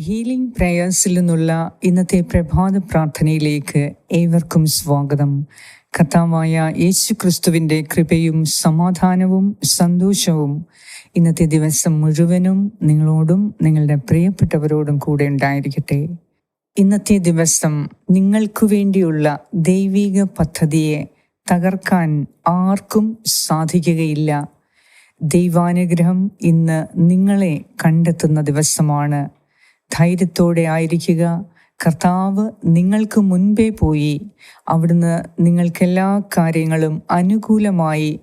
Healing പ്രേയേഴ്സിൽ നിന്നുള്ള ഇന്നത്തെ പ്രഭാത പ്രാർത്ഥനയിലേക്ക് ഏവർക്കും സ്വാഗതം. കർത്താവായ യേശു ക്രിസ്തുവിന്റെ കൃപയും സമാധാനവും സന്തോഷവും ഇന്നത്തെ ദിവസം മുഴുവനും നിങ്ങളോടും നിങ്ങളുടെ പ്രിയപ്പെട്ടവരോടും കൂടെ ഉണ്ടായിരിക്കട്ടെ. ഇന്നത്തെ ദിവസം നിങ്ങൾക്കു വേണ്ടിയുള്ള ദൈവിക പദ്ധതിയെ തകർക്കാൻ ആർക്കും സാധിക്കുകയില്ല. ദൈവാനുഗ്രഹം ഇന്ന് നിങ്ങളെ കണ്ടെത്തുന്ന ദിവസമാണ്. ധൈര്യത്തോടെ ആയിരിക്കുക. കർത്താവ് നിങ്ങൾക്ക് മുൻപേ പോയി. അവിടുന്ന് നിങ്ങൾക്കെല്ലാ കാര്യങ്ങളും അനുകൂലമായി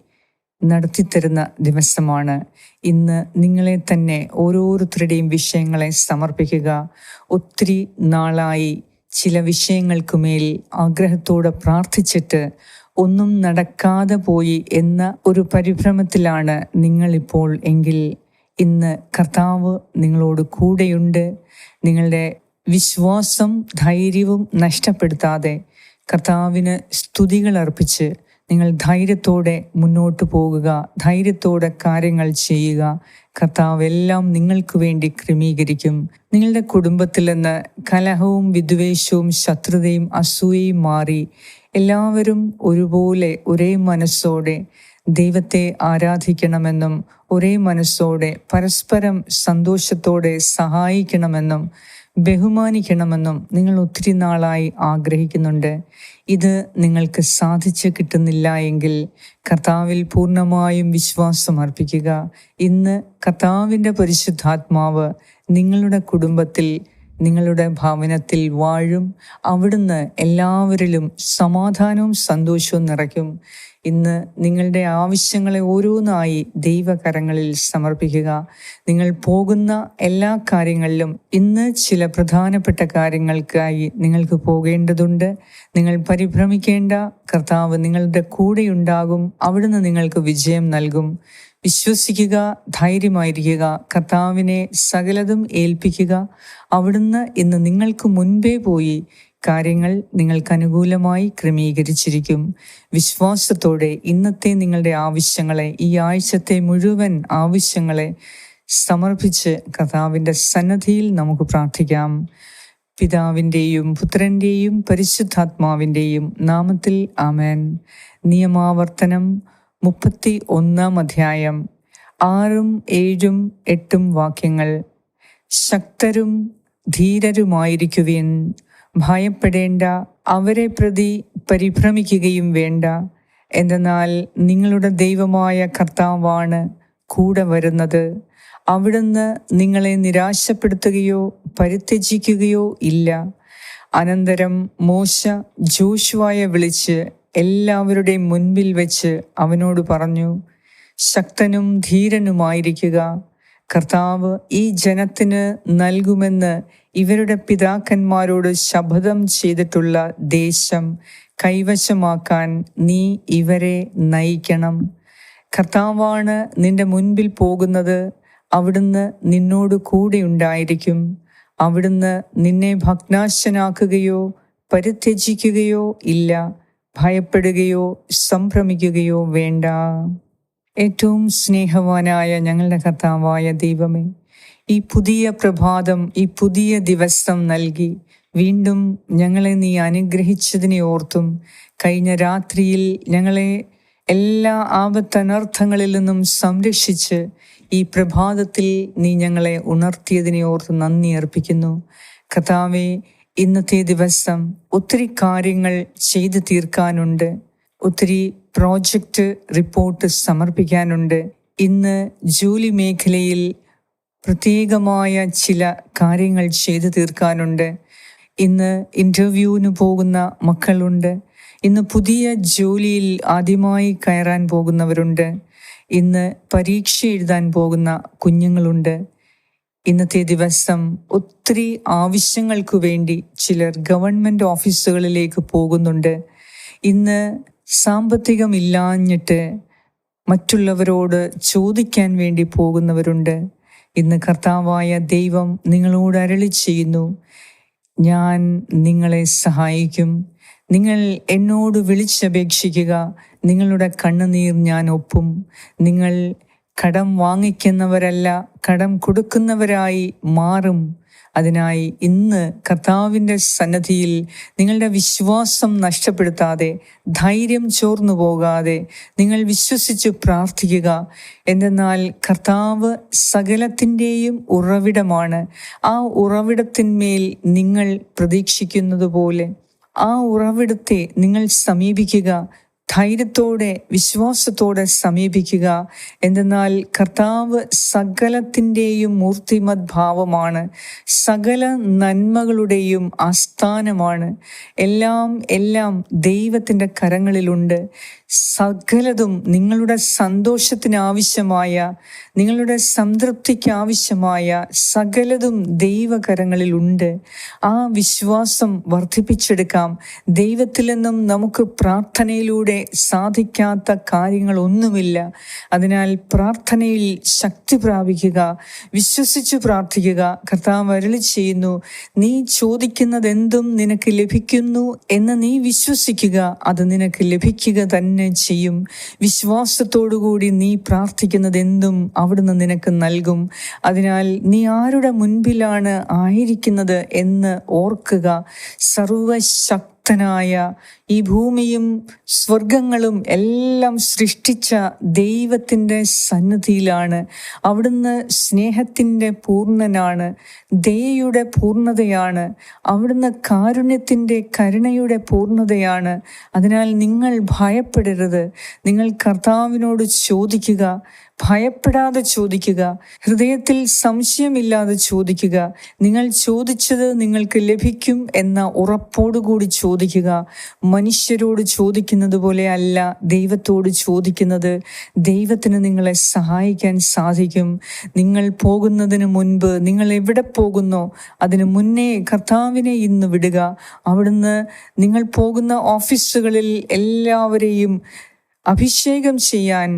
നടത്തിത്തരുന്ന ദിവസമാണ്. ഇന്ന് നിങ്ങളെ തന്നെ ഓരോരുത്തരുടെയും വിഷയങ്ങളെ സമർപ്പിക്കുക. ഒത്തിരി നാളായി ചില വിഷയങ്ങൾക്കുമേൽ ആഗ്രഹത്തോടെ പ്രാർത്ഥിച്ചിട്ട് ഒന്നും നടക്കാതെ പോയി എന്ന ഒരു പരിഭ്രമത്തിലാണ് നിങ്ങളിപ്പോൾ എങ്കിൽ. ഇന്ന് കർത്താവ് നിങ്ങളോട് കൂടെയുണ്ട്. നിങ്ങളുടെ വിശ്വാസം ധൈര്യവും നഷ്ടപ്പെടുത്താതെ കർത്താവിന് സ്തുതികൾ അർപ്പിച്ച് നിങ്ങൾ ധൈര്യത്തോടെ മുന്നോട്ട് പോകുക ധൈര്യത്തോടെ കാര്യങ്ങൾ ചെയ്യുക. കർത്താവ് എല്ലാം നിങ്ങൾക്ക് വേണ്ടി ക്രമീകരിക്കും. നിങ്ങളുടെ കുടുംബത്തിൽ നിന്ന് കലഹവും വിദ്വേഷവും ശത്രുതയും അസൂയയും മാറി എല്ലാവരും ഒരുപോലെ ഒരേ മനസ്സോടെ ദൈവത്തെ ആരാധിക്കണമെന്നും ഒരേ മനസ്സോടെ പരസ്പരം സന്തോഷത്തോടെ സഹായിക്കണമെന്നും ബഹുമാനിക്കണമെന്നും നിങ്ങൾ ഒത്തിരി നാളായി ആഗ്രഹിക്കുന്നുണ്ട്. ഇത് നിങ്ങൾക്ക് സാധിച്ചു കിട്ടുന്നില്ല എങ്കിൽ കർത്താവിൽ പൂർണമായും വിശ്വാസം അർപ്പിക്കുക. ഇന്ന് കർത്താവിന്റെ പരിശുദ്ധാത്മാവ് നിങ്ങളുടെ കുടുംബത്തിൽ നിങ്ങളുടെ ഭവനത്തിൽ വാഴും. അവിടുന്ന് എല്ലാവരിലും സമാധാനവും സന്തോഷവും നിറയ്ക്കും. ഇന്ന് നിങ്ങളുടെ ആവശ്യങ്ങളെ ഓരോന്നായി ദൈവകരങ്ങളിൽ സമർപ്പിക്കുക. നിങ്ങൾ പോകുന്ന എല്ലാ കാര്യങ്ങളിലും ഇന്ന് ചില പ്രധാനപ്പെട്ട കാര്യങ്ങൾക്കായി നിങ്ങൾക്ക് പോകേണ്ടതുണ്ട്. നിങ്ങൾ പരിഭ്രമിക്കേണ്ട കർത്താവ് നിങ്ങളുടെ കൂടെയുണ്ടാകും. അവിടുന്ന് നിങ്ങൾക്ക് വിജയം നൽകും. വിശ്വസിക്കുക ധൈര്യമായിരിക്കുക കർത്താവിനെ സകലതും ഏൽപ്പിക്കുക. അവിടുന്ന് ഇന്ന് നിങ്ങൾക്ക് മുൻപേ പോയി കാര്യങ്ങൾ നിങ്ങൾക്ക് അനുകൂലമായി ക്രമീകരിച്ചിരിക്കും. വിശ്വാസത്തോടെ ഇന്നത്തെ നിങ്ങളുടെ ആവശ്യങ്ങളെ ഈ ആഴ്ചത്തെ മുഴുവൻ ആവശ്യങ്ങളെ സമർപ്പിച്ച് കർത്താവിന്റെ സന്നദ്ധിയിൽ നമുക്ക് പ്രാർത്ഥിക്കാം. പിതാവിന്റെയും പുത്രന്റെയും പരിശുദ്ധാത്മാവിന്റെയും നാമത്തിൽ ആമേൻ. നിയമാവർത്തനം മുപ്പത്തി ഒന്നാം അധ്യായം. ആറും ഏഴും എട്ടും വാക്യങ്ങൾ. ശക്തരും ധീരരുമായിരിക്കുവിൻ. ഭയപ്പെടേണ്ട അവരെ പ്രതി പരിഭ്രമിക്കുകയും വേണ്ട. എന്തെന്നാൽ നിങ്ങളുടെ ദൈവമായ കർത്താവാണ് കൂടെ വരുന്നത്. അവിടുന്ന് നിങ്ങളെ നിരാശപ്പെടുത്തുകയോ പരിത്യജിക്കുകയോ ഇല്ല. അനന്തരം മോശ ജോഷുവായ വിളിച്ച് എല്ലാവരുടെയും മുൻപിൽ വെച്ച് അവനോട് പറഞ്ഞു ശക്തനും ധീരനുമായിരിക്കുക. കർത്താവ് ഈ ജനത്തിന് നൽകുമെന്ന് ഇവരുടെ പിതാക്കന്മാരോട് ശപഥം ചെയ്തിട്ടുള്ള ദേശം കൈവശമാക്കാൻ നീ ഇവരെ നയിക്കണം. കർത്താവാണ് നിന്റെ മുൻപിൽ പോകുന്നത്. അവിടുന്ന് നിന്നോട് കൂടെ ഉണ്ടായിരിക്കും. അവിടുന്ന് നിന്നെ ഭഗ്നാശനാക്കുകയോ പരിത്യജിക്കുകയോ ഇല്ല. ഭയപ്പെടുകയോ സംഭ്രമിക്കുകയോ വേണ്ട. ഏറ്റവും സ്നേഹവാനായ ഞങ്ങളുടെ കർത്താവായ ദൈവമേ ഈ പുതിയ പ്രഭാതം ഈ പുതിയ ദിവസം നൽകി വീണ്ടും ഞങ്ങളെ നീ അനുഗ്രഹിച്ചതിനെ ഓർത്തും കഴിഞ്ഞ രാത്രിയിൽ ഞങ്ങളെ എല്ലാ ആപത്തനർത്ഥങ്ങളിൽ നിന്നും സംരക്ഷിച്ച് ഈ പ്രഭാതത്തിൽ നീ ഞങ്ങളെ ഉണർത്തിയതിനെ ഓർത്ത് നന്ദി അർപ്പിക്കുന്നു. കഥാവെ ഇന്നത്തെ ദിവസം ഒത്തിരി കാര്യങ്ങൾ ചെയ്തു തീർക്കാനുണ്ട്. ഒത്തിരി പ്രോജക്റ്റ് റിപ്പോർട്ട് സമർപ്പിക്കാനുണ്ട്. ഇന്ന് ജോലി മേഖലയിൽ പ്രത്യേകമായ ചില കാര്യങ്ങൾ ചെയ്തു തീർക്കാനുണ്ട്. ഇന്ന് ഇന്റർവ്യൂവിന് പോകുന്ന മക്കളുണ്ട്. ഇന്ന് പുതിയ ജോലിയിൽ ആദ്യമായി കയറാൻ പോകുന്നവരുണ്ട്. ഇന്ന് പരീക്ഷ എഴുതാൻ പോകുന്ന കുഞ്ഞുങ്ങളുണ്ട്. ഇന്നത്തെ ദിവസം ഒത്തിരി ആവശ്യങ്ങൾക്ക് വേണ്ടി ചിലർ ഗവൺമെന്റ് ഓഫീസുകളിലേക്ക് പോകുന്നുണ്ട്. ഇന്ന് സാമ്പത്തികമില്ലാഞ്ഞിട്ട് മറ്റുള്ളവരോട് ചോദിക്കാൻ വേണ്ടി പോകുന്നവരുണ്ട്. ഇന്ന് കർത്താവായ ദൈവം നിങ്ങളോട് അരളി ചെയ്യുന്നു. ഞാൻ നിങ്ങളെ സഹായിക്കും. നിങ്ങൾ എന്നോട് വിളിച്ചപേക്ഷിക്കുക. നിങ്ങളുടെ കണ്ണുനീർ ഞാൻ ഒപ്പും. നിങ്ങൾ കടം വാങ്ങിക്കുന്നവരല്ല കടം കൊടുക്കുന്നവരായി മാറും. അതിനായി ഇന്ന് കർത്താവിന്റെ സന്നദ്ധിയിൽ നിങ്ങളുടെ വിശ്വാസം നഷ്ടപ്പെടുത്താതെ ധൈര്യം ചോർന്നു പോകാതെ നിങ്ങൾ വിശ്വസിച്ച് പ്രാർത്ഥിക്കുക. എന്തെന്നാൽ കർത്താവ് സകലത്തിന്റെയും ഉറവിടമാണ്. ആ ഉറവിടത്തിന്മേൽ നിങ്ങൾ പ്രതീക്ഷിക്കുന്നത് പോലെ ആ ഉറവിടത്തെ നിങ്ങൾ സമീപിക്കുക. ധൈര്യത്തോടെ വിശ്വാസത്തോടെ സമീപിക്കുക. എന്തെന്നാൽ കർത്താവ് സകലത്തിന്റെയും മൂർത്തിമത് ഭാവമാണ് സകല നന്മകളുടെയും ആസ്ഥാനമാണ്. എല്ലാം എല്ലാം ദൈവത്തിന്റെ കരങ്ങളിലുണ്ട്. സകലതും നിങ്ങളുടെ സന്തോഷത്തിന് ആവശ്യമായ നിങ്ങളുടെ സംതൃപ്തിക്ക് ആവശ്യമായ സകലതും ദൈവകരങ്ങളിലുണ്ട് ആ വിശ്വാസം വർദ്ധിപ്പിച്ചെടുക്കാം. ദൈവത്തിൽ നിന്നും നമുക്ക് പ്രാർത്ഥനയിലൂടെ സാധിക്കാത്ത കാര്യങ്ങളൊന്നുമില്ല. അതിനാൽ പ്രാർത്ഥനയിൽ ശക്തി പ്രാപിക്കുക വിശ്വസിച്ച് പ്രാർത്ഥിക്കുക. കർത്താവ് അരളി ചെയ്യുന്നു നീ ചോദിക്കുന്നത് എന്തും നിനക്ക് ലഭിക്കുന്നു എന്ന് നീ വിശ്വസിക്കുക. അത് നിനക്ക് ലഭിക്കുക തന്നെ ചെയ്യും. വിശ്വാസത്തോടുകൂടി നീ പ്രാർത്ഥിക്കുന്നത് എന്തും അവിടുന്ന് നിനക്ക് നൽകും. അതിനാൽ നീ ആരുടെ മുൻപിലാണ് ആയിരിക്കുന്നത് എന്ന് ഓർക്കുക. സർവശക്തനായ ഈ ഭൂമിയും സ്വർഗങ്ങളും എല്ലാം സൃഷ്ടിച്ച ദൈവത്തിന്റെ സന്നിധിയിലാണ്. അവിടുന്ന് സ്നേഹത്തിന്റെ പൂർണനാണ്. ദയയുടെ പൂർണതയാണ്. അവിടുന്ന് കാരുണ്യത്തിന്റെ കരുണയുടെ പൂർണതയാണ്. അതിനാൽ നിങ്ങൾ ഭയപ്പെടരുത്. നിങ്ങൾ കർത്താവിനോട് ചോദിക്കുക. ഭയപ്പെടാതെ ചോദിക്കുക ഹൃദയത്തിൽ സംശയമില്ലാതെ ചോദിക്കുക നിങ്ങൾ ചോദിച്ചത് നിങ്ങൾക്ക് ലഭിക്കും എന്ന ഉറപ്പോടുകൂടി ചോദിക്കുക മനുഷ്യരോട് ചോദിക്കുന്നത് പോലെ അല്ല ദൈവത്തോട് ചോദിക്കുന്നത്. ദൈവത്തിന് നിങ്ങളെ സഹായിക്കാൻ സാധിക്കും. നിങ്ങൾ പോകുന്നതിന് മുൻപ് നിങ്ങൾ എവിടെ പോകുന്നോ അതിന് മുന്നേ കർത്താവിനെ ഇന്ന് വിടുക. അവിടുന്ന് നിങ്ങൾ പോകുന്ന ഓഫീസുകളിൽ എല്ലാവരെയും അഭിഷേകം ചെയ്യാൻ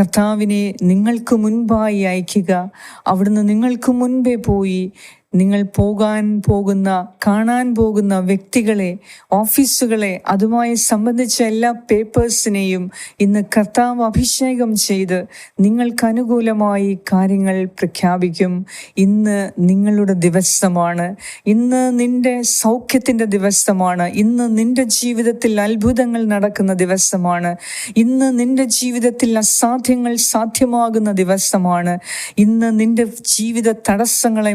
കർത്താവിനെ നിങ്ങൾക്ക് മുൻപായി അയക്കുക. അവിടുന്ന് നിങ്ങൾക്ക് മുൻപേ പോയി നിങ്ങൾ പോകാൻ പോകുന്ന കാണാൻ പോകുന്ന വ്യക്തികളെ ഓഫീസുകളെ അതുമായി സംബന്ധിച്ച എല്ലാ പേപ്പേഴ്സിനെയും ഇന്ന് കർത്താവ് അഭിഷേകം ചെയ്ത് നിങ്ങൾക്ക് അനുകൂലമായി കാര്യങ്ങൾ പ്രഖ്യാപിക്കും. ഇന്ന് നിങ്ങളുടെ ദിവസമാണ്. ഇന്ന് നിന്റെ സൗഖ്യത്തിന്റെ ദിവസമാണ്. ഇന്ന് നിന്റെ ജീവിതത്തിൽ അത്ഭുതങ്ങൾ നടക്കുന്ന ദിവസമാണ്. ഇന്ന് നിന്റെ ജീവിതത്തിൽ അസാധ്യങ്ങൾ സാധ്യമാകുന്ന ദിവസമാണ്. ഇന്ന് നിന്റെ ജീവിത തടസ്സങ്ങളെ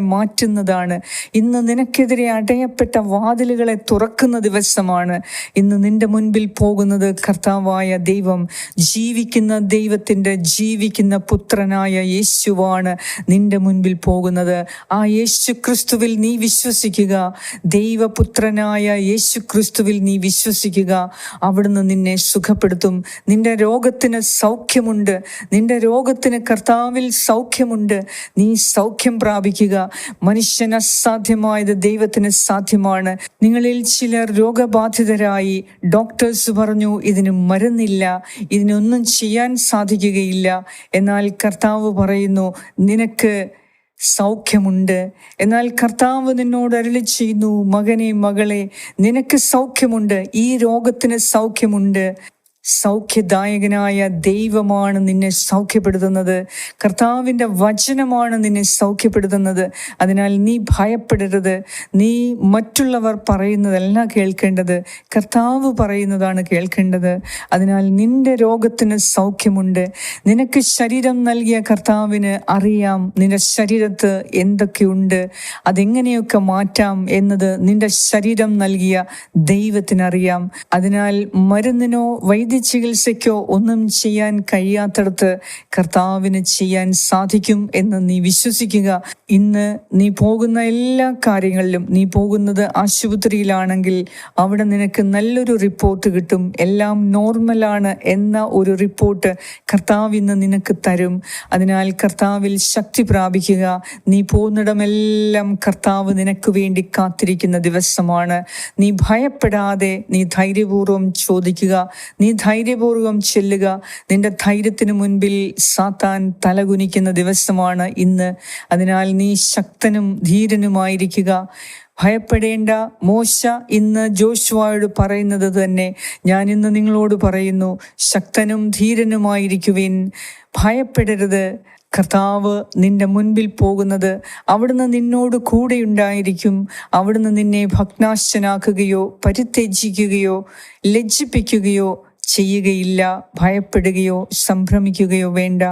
മാറ്റുന്നതാണ് ഇന്ന് നിനക്കെതിരെ അടയപ്പെട്ട വാതിലുകളെ തുറക്കുന്ന ദിവസമാണ്. ഇന്ന് നിന്റെ മുൻപിൽ പോകുന്നത് കർത്താവായ ദൈവം. ജീവിക്കുന്ന ദൈവത്തിന്റെ ജീവിക്കുന്ന പുത്രനായ യേശുവാണ് നിന്റെ മുൻപിൽ പോകുന്നത്. ആ യേശു ക്രിസ്തുവിൽ നീ വിശ്വസിക്കുക. ദൈവപുത്രനായ യേശു ക്രിസ്തുവിൽ നീ വിശ്വസിക്കുക. അവിടുന്ന് നിന്നെ സുഖപ്പെടുത്തും. നിന്റെ രോഗത്തിന് സൗഖ്യമുണ്ട്. നിന്റെ രോഗത്തിന് കർത്താവിൽ സൗഖ്യമുണ്ട്. നീ സൗഖ്യം പ്രാപിക്കുക. മനുഷ്യന് അസാധ്യമായത് ദൈവത്തിന് സാധ്യമാണ്. നിങ്ങളിൽ ചിലർ രോഗബാധിതരായി. ഡോക്ടേഴ്സ് പറഞ്ഞു ഇതിന് മരുന്നില്ല ഇതിനൊന്നും ചെയ്യാൻ സാധിക്കുകയില്ല. എന്നാൽ കർത്താവ് പറയുന്നു നിനക്ക് സൗഖ്യമുണ്ട്. എന്നാൽ കർത്താവ് നിന്നോട് അരളി ചെയ്യുന്നു മകനെ മകളെ നിനക്ക് സൗഖ്യമുണ്ട്. ഈ രോഗത്തിന് സൗഖ്യമുണ്ട്. സൗഖ്യദായകനായ ദൈവമാണ് നിന്നെ സൗഖ്യപ്പെടുത്തുന്നത്. കർത്താവിന്റെ വചനമാണ് നിന്നെ സൗഖ്യപ്പെടുത്തുന്നത്. അതിനാൽ നീ ഭയപ്പെടരുത്. നീ മറ്റുള്ളവർ പറയുന്നതല്ല കേൾക്കേണ്ടത് കർത്താവ് പറയുന്നതാണ് കേൾക്കേണ്ടത്. അതിനാൽ നിന്റെ രോഗത്തിന് സൗഖ്യമുണ്ട്. നിനക്ക് ശരീരം നൽകിയ കർത്താവിന് അറിയാം നിന്റെ ശരീരത്ത് എന്തൊക്കെയുണ്ട്. അതെങ്ങനെയൊക്കെ മാറ്റാം എന്നത് നിന്റെ ശരീരം നൽകിയ ദൈവത്തിനറിയാം. അതിനാൽ മരുന്നിനോ വൈദ്യ ചികിത്സയ്ക്കോ ഒന്നും ചെയ്യാൻ കഴിയാത്തടത്ത് കർത്താവിന് ചെയ്യാൻ സാധിക്കും എന്ന് നീ വിശ്വസിക്കുക. ഇന്ന് നീ പോകുന്ന എല്ലാ കാര്യങ്ങളിലും നീ പോകുന്നത് ആശുപത്രിയിലാണെങ്കിൽ അവിടെ നിനക്ക് നല്ലൊരു റിപ്പോർട്ട് കിട്ടും. എല്ലാം നോർമലാണ് എന്ന ഒരു റിപ്പോർട്ട് കർത്താവ് ഇന്ന് നിനക്ക് തരും. അതിനാൽ കർത്താവിൽ ശക്തി പ്രാപിക്കുക. നീ പോകുന്നിടമെല്ലാം കർത്താവ് നിനക്ക് വേണ്ടി കാത്തിരിക്കുന്ന ദിവസമാണ്. നീ ഭയപ്പെടാതെ നീ ധൈര്യപൂർവം ചോദിക്കുക. നീ ധൈര്യപൂർവം ചെല്ലുക. നിന്റെ ധൈര്യത്തിന് മുൻപിൽ സാത്താൻ തലകുനിക്കുന്ന ദിവസമാണ് ഇന്ന്. അതിനാൽ നീ ശക്തനും ധീരനുമായിരിക്കുക. ഭയപ്പെടേണ്ട. മോശ ഇന്ന് ജോഷുവായോട് പറയുന്നത് തന്നെ ഞാൻ ഇന്ന് നിങ്ങളോട് പറയുന്നു. ശക്തനും ധീരനുമായിരിക്കുവിൻ. ഭയപ്പെടരുത്. കർത്താവ് നിന്റെ മുൻപിൽ പോകുന്നത് അവിടുന്ന് നിന്നോട് കൂടെയുണ്ടായിരിക്കും. അവിടുന്ന് നിന്നെ ഭഗ്നാശനാക്കുകയോ പരിത്യജിക്കുകയോ ലജ്ജിപ്പിക്കുകയോ ചെയ്യുകയില്ല ഭയപ്പെടുകയോ സംഭ്രമിക്കുകയോ വേണ്ട.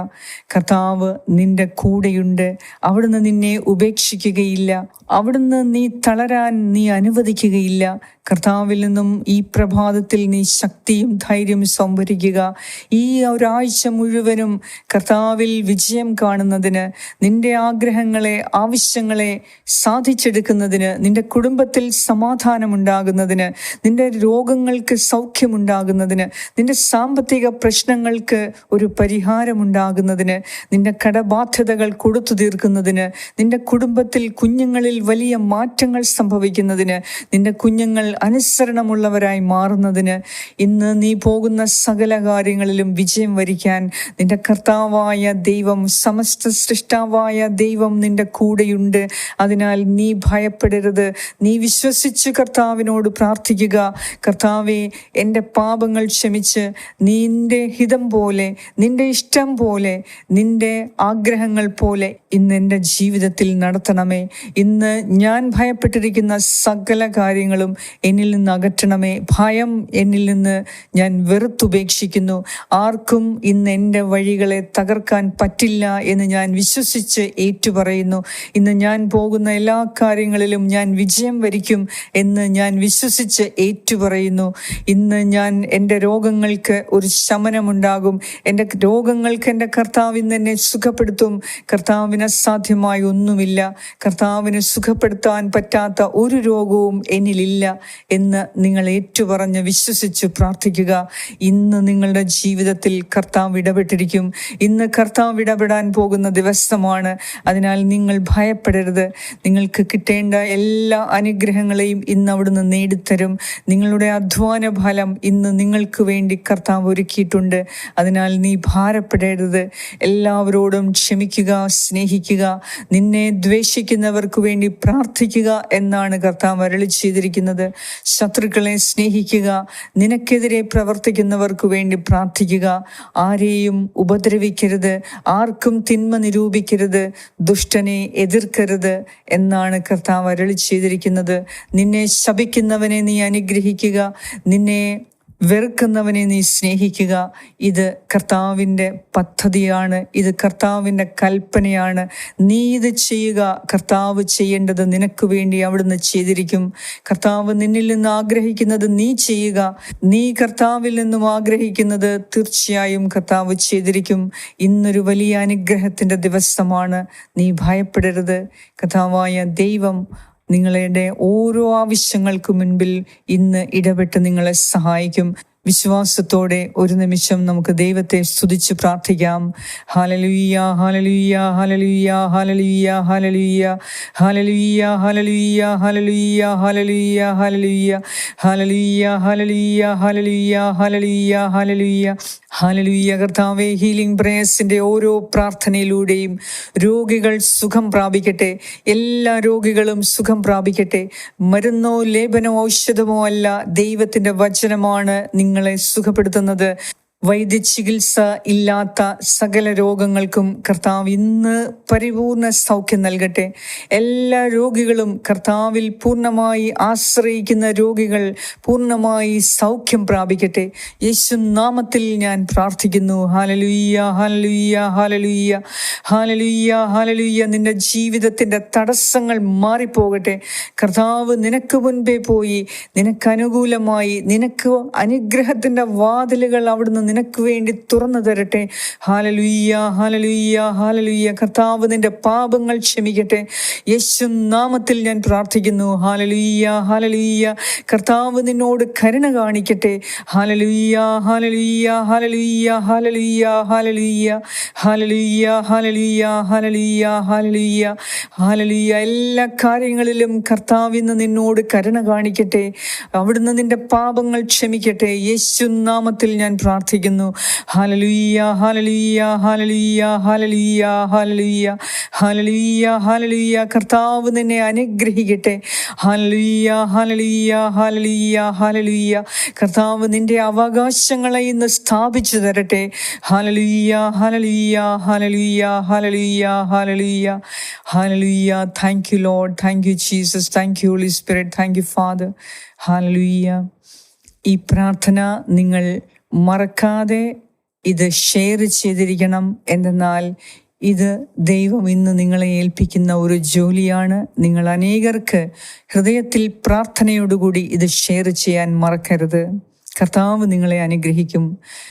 കർത്താവ് നിന്റെ കൂടെയുണ്ട്. അവിടുന്ന് നിന്നെ ഉപേക്ഷിക്കുകയില്ല. അവിടുന്ന് നീ തളരാൻ നീ അനുവദിക്കുകയില്ല. കർത്താവിൽ നിന്നും ഈ പ്രഭാതത്തിൽ നീ ശക്തിയും ധൈര്യവും സംഭരിക്കുക. ഈ ഒരാഴ്ച മുഴുവനും കർത്താവിൽ വിജയം കാണുന്നതിന് നിന്റെ ആഗ്രഹങ്ങളെ ആവശ്യങ്ങളെ സാധിച്ചെടുക്കുന്നതിന് നിന്റെ കുടുംബത്തിൽ സമാധാനമുണ്ടാകുന്നതിന് നിന്റെ രോഗങ്ങൾക്ക് സൗഖ്യമുണ്ടാകുന്നതിന് നിന്റെ സാമ്പത്തിക പ്രശ്നങ്ങൾക്ക് ഒരു പരിഹാരമുണ്ടാകുന്നതിന് നിന്റെ കടബാധ്യതകൾ കൊടുത്തു തീർക്കുന്നതിന് നിന്റെ കുടുംബത്തിൽ കുഞ്ഞുങ്ങളിൽ വലിയ മാറ്റങ്ങൾ സംഭവിക്കുന്നതിന് നിന്റെ കുഞ്ഞുങ്ങൾ അനുസരണമുള്ളവരായി മാറുന്നതിന് ഇന്ന് നീ പോകുന്ന സകല കാര്യങ്ങളിലും വിജയം വരിക്കാൻ നിന്റെ കർത്താവായ ദൈവം സമസ്ത സൃഷ്ടാവായ ദൈവം നിന്റെ കൂടെയുണ്ട്. അതിനാൽ നീ ഭയപ്പെടരുത്. നീ വിശ്വസിച്ച് കർത്താവിനോട് പ്രാർത്ഥിക്കുക. കർത്താവെ എന്റെ പാപങ്ങൾ ക്ഷമിച്ച് നിന്റെ ഹിതം പോലെ നിന്റെ ഇഷ്ടം പോലെ നിന്റെ ആഗ്രഹങ്ങൾ പോലെ ഇന്ന് എന്റെ ജീവിതത്തിൽ നടത്തണമേ. ഇന്ന് ഞാൻ ഭയപ്പെട്ടിരിക്കുന്ന സകല കാര്യങ്ങളും എന്നിൽ നിന്ന് അകറ്റണമേ. ഭയം എന്നിൽ നിന്ന് ഞാൻ വെറുത്തുപേക്ഷിക്കുന്നു. ആർക്കും ഇന്ന് എന്റെ വഴികളെ തകർക്കാൻ പറ്റില്ല എന്ന് ഞാൻ വിശ്വസിച്ച് ഏറ്റുപറയുന്നു. ഇന്ന് ഞാൻ പോകുന്ന എല്ലാ കാര്യങ്ങളിലും ഞാൻ വിജയം വരിക്കും എന്ന് ഞാൻ വിശ്വസിച്ച് ഏറ്റുപറയുന്നു. ഇന്ന് ഞാൻ എന്റെ രോഗങ്ങൾക്ക് ഒരു ശമനമുണ്ടാകും. എന്റെ രോഗങ്ങൾക്ക് എന്റെ കർത്താവ് ഇന്ന് എന്നെ സുഖപ്പെടുത്തും. കർത്താവിന് അസാധ്യമായി ഒന്നുമില്ല. കർത്താവിന് സുഖപ്പെടുത്താൻ പറ്റാത്ത ഒരു രോഗവും എന്നിലില്ല എന്ന് നിങ്ങൾ ഏറ്റുപറഞ്ഞ് വിശ്വസിച്ച് പ്രാർത്ഥിക്കുക. ഇന്ന് നിങ്ങളുടെ ജീവിതത്തിൽ കർത്താവ് ഇടപെട്ടിരിക്കും. ഇന്ന് കർത്താവ് ഇടപെടാൻ പോകുന്ന ദിവസമാണ്. അതിനാൽ നിങ്ങൾ ഭയപ്പെടരുത്. നിങ്ങൾക്ക് കിട്ടേണ്ട എല്ലാ അനുഗ്രഹങ്ങളെയും ഇന്ന് അവിടുന്ന് നേടിത്തരും. നിങ്ങളുടെ അധ്വാന ഫലം ഇന്ന് നിങ്ങൾക്ക് വേണ്ടി കർത്താവ് ഒരുക്കിയിട്ടുണ്ട്. അതിനാൽ നീ ഭാരപ്പെടരുത്. എല്ലാവരോടും ക്ഷമിക്കുക സ്നേഹിക്കുക നിന്നെ ദ്വേഷിക്കുന്നവർക്ക് വേണ്ടി പ്രാർത്ഥിക്കുക എന്നാണ് കർത്താവ് അരളി ചെയ്തിരിക്കുന്നത്. ശത്രുക്കളെ സ്നേഹിക്കുക നിനക്കെതിരെ പ്രവർത്തിക്കുന്നവർക്ക് വേണ്ടി പ്രാർത്ഥിക്കുക. ആരെയും ഉപദ്രവിക്കരുത് ആർക്കും തിന്മ നിരൂപിക്കരുത് ദുഷ്ടനെ എതിർക്കരുത് എന്നാണ് കർത്താവ് അരളി ചെയ്തിരിക്കുന്നത്. നിന്നെ ശപിക്കുന്നവനെ നീ അനുഗ്രഹിക്കുക നിന്നെ വെറുക്കുന്നവനെ നീ സ്നേഹിക്കുക. ഇത് കർത്താവിന്റെ പദ്ധതിയാണ്. ഇത് കർത്താവിന്റെ കൽപ്പനയാണ്. നീ ഇത് ചെയ്യുക. കർത്താവ് ചെയ്യേണ്ടത് നിനക്ക് വേണ്ടി അവിടുന്ന് ചെയ്തിരിക്കും. കർത്താവ് നിന്നിൽ നിന്ന് ആഗ്രഹിക്കുന്നത് നീ ചെയ്യുക. നീ കർത്താവിൽ നിന്നും ആഗ്രഹിക്കുന്നത് തീർച്ചയായും കർത്താവ് ചെയ്തിരിക്കും. ഇന്നൊരു വലിയ അനുഗ്രഹത്തിന്റെ ദിവസമാണ്. നീ ഭയപ്പെടരുത്. കഥാവായ ദൈവം നിങ്ങളുടെ ഓരോ ആവശ്യങ്ങൾക്ക് മുൻപിൽ ഇന്ന് ഇടപെട്ട് നിങ്ങളെ സഹായിക്കും. വിശ്വാസത്തോടെ ഒരു നിമിഷം നമുക്ക് ദൈവത്തെ സ്തുതിച്ച് പ്രാർത്ഥിക്കാം ഹാലലുയ്യ hallelujah hallelujah hallelujah hallelujah hallelujah hallelujah hallelujah hallelujah hallelujah hallelujah hallelujah hallelujah hallelujah hallelujah ഹാലലുയ്യ കർത്താവെ ഹീലിംഗ് പ്രേയസിന്റെ ഓരോ പ്രാർത്ഥനയിലൂടെയും രോഗികൾ സുഖം പ്രാപിക്കട്ടെ എല്ലാ രോഗികളും സുഖം പ്രാപിക്കട്ടെ മരുന്നോ ലേപനോ ഔഷധമോ അല്ല ദൈവത്തിന്റെ വചനമാണ് നിങ്ങളെ സുഖപ്പെടുത്തുന്നത്. വൈദ്യചികിത്സ ഇല്ലാത്ത സകല രോഗങ്ങൾക്കും കർത്താവ് ഇന്ന് പരിപൂർണ സൗഖ്യം നൽകട്ടെ. എല്ലാ രോഗികളും കർത്താവിൽ പൂർണമായി ആശ്രയിക്കുന്ന രോഗികൾ പൂർണമായി സൗഖ്യം പ്രാപിക്കട്ടെ. യേശു നാമത്തിൽ ഞാൻ പ്രാർത്ഥിക്കുന്നു. ഹാലലുയ്യ ഹാലലുയ്യ ഹാലലുയ്യ ഹാലലുയ്യ ഹാലലുയ്യ നിന്റെ ജീവിതത്തിന്റെ തടസ്സങ്ങൾ മാറിപ്പോകട്ടെ. കർത്താവ് നിനക്ക് മുൻപേ പോയി. നിനക്ക് അനുകൂലമായി. നിനക്ക് അനുഗ്രഹത്തിന്റെ വാതിലുകൾ അവിടുന്ന് നിനക്ക് വേണ്ടി തുറന്നു തരട്ടെ. ഹാലലുയ്യ ഹാലലുയ്യ ഹാലലുയ്യ കർത്താവ് നിന്റെ പാപങ്ങൾ ക്ഷമിക്കട്ടെ. യേശു നാമത്തിൽ ഞാൻ പ്രാർത്ഥിക്കുന്നു. ഹാലലുയ്യ ഹാലലുയ്യ കർത്താവ് നിന്നോട് കരുണ കാണിക്കട്ടെ. ഹാലലുയ്യ hallelujah hallelujah hallelujah hallelujah hallelujah hallelujah hallelujah hallelujah ഹാലലുയ്യ എല്ലാ കാര്യങ്ങളിലും കർത്താവ് ഇന്ന് നിന്നോട് കരുണ കാണിക്കട്ടെ. അവിടുന്ന് നിന്റെ പാപങ്ങൾ ക്ഷമിക്കട്ടെ. യേശു നാമത്തിൽ ഞാൻ പ്രാർത്ഥിക്കുന്നു. പ്രാർത്ഥിക്കുന്നു ഹാലലുയ്യ hallelujah hallelujah hallelujah hallelujah hallelujah ഹാലലുയ്യ കർത്താവ് നിന്നെ അനുഗ്രഹിക്കട്ടെ ഹാലലുയ്യ ഹാലലുയ്യ ഹാലലുയ്യ ഹാലലുയ്യ കർത്താവ് നിന്റെ അവകാശങ്ങളെ ഇന്ന് സ്ഥാപിച്ചു തരട്ടെ ഹാലലുയ്യ ഹാലലുയ്യ hallelujah hallelujah hallelujah hallelujah thank you Lord thank you Jesus thank you Holy Spirit thank you Father hallelujah ഈ പ്രാർത്ഥന നിങ്ങൾ മറക്കാതെ ഇത് ഷെയർ ചെയ്തിരിക്കണം എന്തെന്നാൽ ഇത് ദൈവം ഇന്ന് നിങ്ങളെ ഏൽപ്പിക്കുന്ന ഒരു ജോലിയാണ്. നിങ്ങൾ അനേകർക്ക് ഹൃദയത്തിൽ പ്രാർത്ഥനയോടുകൂടി ഇത് ഷെയർ ചെയ്യാൻ മറക്കരുത്. കർത്താവ് നിങ്ങളെ അനുഗ്രഹിക്കും.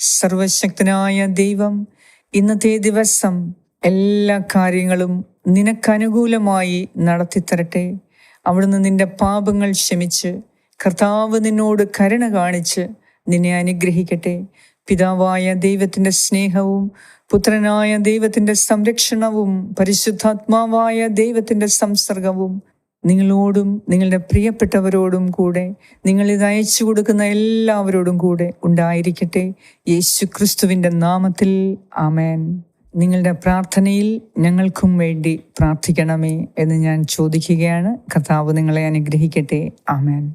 സർവശക്തനായ ദൈവം ഇന്നത്തെ ദിവസം എല്ലാ കാര്യങ്ങളും നിനക്കനുകൂലമായി നടത്തിത്തരട്ടെ. അവിടുന്ന് നിന്റെ പാപങ്ങൾ ക്ഷമിച്ച് കർത്താവ് നിന്നോട് കരുണ കാണിച്ച് നിന്നെ അനുഗ്രഹിക്കട്ടെ. പിതാവായ ദൈവത്തിന്റെ സ്നേഹവും പുത്രനായ ദൈവത്തിന്റെ സംരക്ഷണവും പരിശുദ്ധാത്മാവായ ദൈവത്തിന്റെ സംസർഗവും നിങ്ങളോടും നിങ്ങളുടെ പ്രിയപ്പെട്ടവരോടും കൂടെ നിങ്ങൾ ഇത് അയച്ചു കൊടുക്കുന്ന എല്ലാവരോടും കൂടെ ഉണ്ടായിരിക്കട്ടെ. യേശു ക്രിസ്തുവിന്റെ നാമത്തിൽ ആമേൻ. നിങ്ങളുടെ പ്രാർത്ഥനയിൽ ഞങ്ങൾക്കും വേണ്ടി പ്രാർത്ഥിക്കണമേ എന്ന് ഞാൻ ചോദിക്കുകയാണ്. കർത്താവ് നിങ്ങളെ അനുഗ്രഹിക്കട്ടെ. ആമേൻ.